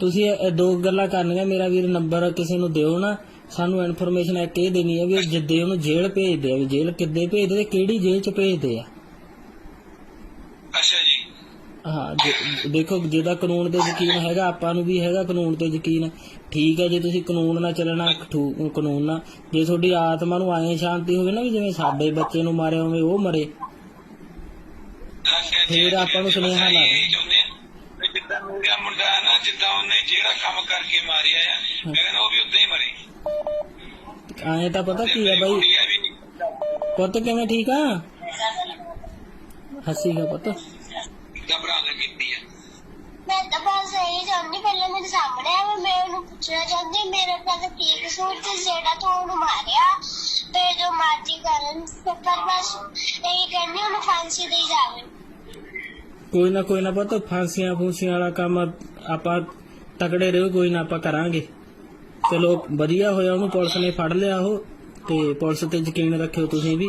ਤੁਸੀਂ ਇਹ ਦੋ ਗੱਲਾਂ ਕਰਨੀਆਂ ਮੇਰਾ ਵੀਰ ਨੰਬਰ ਕਿਸੇ ਨੂੰ ਦਿਓ ਨਾ ਸਾਨੂੰ ਇਨਫੋਰਮੇਸ਼ਨ ਇੱਕ ਇਹ ਦੇਣੀ ਹੈ ਵੀ ਜਿੱਦੇ ਉਹਨੂੰ ਜੇਲ੍ਹ ਭੇਜਦੇ ਆ ਵੀ ਜੇਲ੍ਹ ਕਿੱਦੇ ਭੇਜਦੇ ਤੇ ਕਿਹੜੀ ਜੇਲ੍ਹ ਚ ਭੇਜਦੇ ਆ। ਅੱਛਾ ਜੀ। ਹਾਂ ਦੇਖੋ ਜਿਹਦਾ ਕਾਨੂੰਨ ਤੇ ਯਕੀਨ ਹੈਗਾ ਆਪਾਂ ਨੂੰ ਵੀ ਹੈਗਾ ਕਾਨੂੰਨ ਤੇ ਯਕੀਨ। ਠੀਕ ਹੈ ਜੇ ਤੁਸੀਂ ਕਾਨੂੰਨ ਨਾਲ ਚੱਲਣਾ ਕਾਨੂੰਨ ਨਾਲ ਜੇ ਤੁਹਾਡੀ ਆਤਮਾ ਨੂੰ ਆਏ ਸ਼ਾਂਤੀ ਹੋਵੇ ਨਾ ਵੀ ਜਿਵੇਂ ਸਾਡੇ ਬੱਚੇ ਨੂੰ ਮਾਰਿਆ ਹੋਵੇ ਉਹ ਮਰੇ। ਫਿਰ ਆਪਾਂ ਨੂੰ ਸੁਨੇਹਾ ਬਸ ਜਿੱਦਾਂ ਉਹਨੇ ਜਿਹੜਾ ਕੰਮ ਕਰਕੇ ਮਾਰਿਆ ਆ ਮੈਂ ਕਹਿੰਦਾ ਉਹ ਵੀ ਉਦਾਂ ਹੀ ਮਰੇ। ਆਏ ਤਾਂ ਪਤਾ ਕੀ ਆ ਬਾਈ। ਪੁੱਤ ਕਿਵੇਂ ਠੀਕ ਆ? ਹੱਸੀਗਾ ਪੁੱਤ। ਘਬਰਾ ਨਾ ਕੀਤੀ ਆ? ਮੈਂ ਤਾਂ ਬਸ ਇਹ ਚਾਹੁੰਦੀ ਪਹਿਲਾਂ ਮੇਰੇ ਸਾਹਮਣੇ ਆ ਮੈਂ ਉਹਨੂੰ ਪੁੱਛਣਾ ਚਾਹੁੰਦੀ ਮੇਰੇ ਨਾਲ ਕੀ ਕਸੂਰ ਤੇ ਜਿਹੜਾ ਤੂੰ ਉਹਨੂੰ ਮਾਰਿਆ। ਤੇ ਜੋ ਮਰਜ਼ੀ ਕਰਨ ਪਰ ਬਸ ਇਹ ਕਹਿੰਦੀ ਉਹਨੂੰ ਫਾਂਸੀ ਦੇ ਜਾਵੇ। ਕੋਈ ਨਾ ਕੋਈ ਨਾ ਪਤਾ, ਫਾਂਸੀਆਂ ਫੂਸੀਆਂ ਵਾਲਾ ਕੰਮ ਆਪਾਂ ਤਕੜੇ ਰਹੋ, ਕੋਈ ਨਾ ਆਪਾਂ ਕਰਾਂਗੇ। ਚਲੋ, ਵਧੀਆ ਹੋਇਆ ਉਹਨੂੰ ਪੁਲਿਸ ਨੇ ਫੜ ਲਿਆ ਉਹ, ਤੇ ਪੁਲਿਸ ਤੇ ਯਕੀਨ ਰੱਖਿਓ ਤੁਸੀਂ ਵੀ।